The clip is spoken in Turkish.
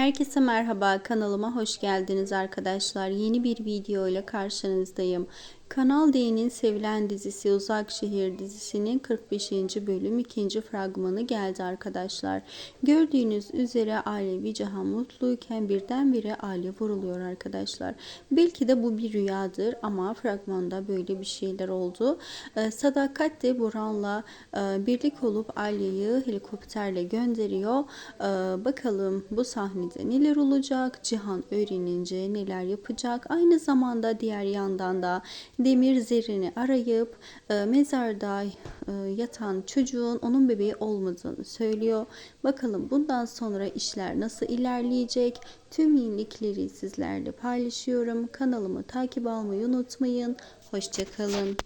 Herkese merhaba kanalıma hoş geldiniz arkadaşlar. Yeni bir video ile karşınızdayım. Kanal D'nin sevilen dizisi Uzak Şehir dizisinin 45. bölüm 2. fragmanı geldi arkadaşlar. Gördüğünüz üzere ailevi Cihan mutluyken birdenbire aile vuruluyor arkadaşlar. Belki de bu bir rüyadır ama fragmanda böyle bir şeyler oldu. Ee, Sadakat de Burhan'la e, birlik olup aileyi helikopterle gönderiyor. Ee, bakalım bu sahnede neler olacak? Cihan öğrenince neler yapacak? Aynı zamanda diğer yandan da Demir Zerrin'i arayıp e, mezarda e, yatan çocuğun onun bebeği olmadığını söylüyor. Bakalım bundan sonra işler nasıl ilerleyecek? Tüm yenilikleri sizlerle paylaşıyorum. Kanalımı takip almayı unutmayın. Hoşçakalın.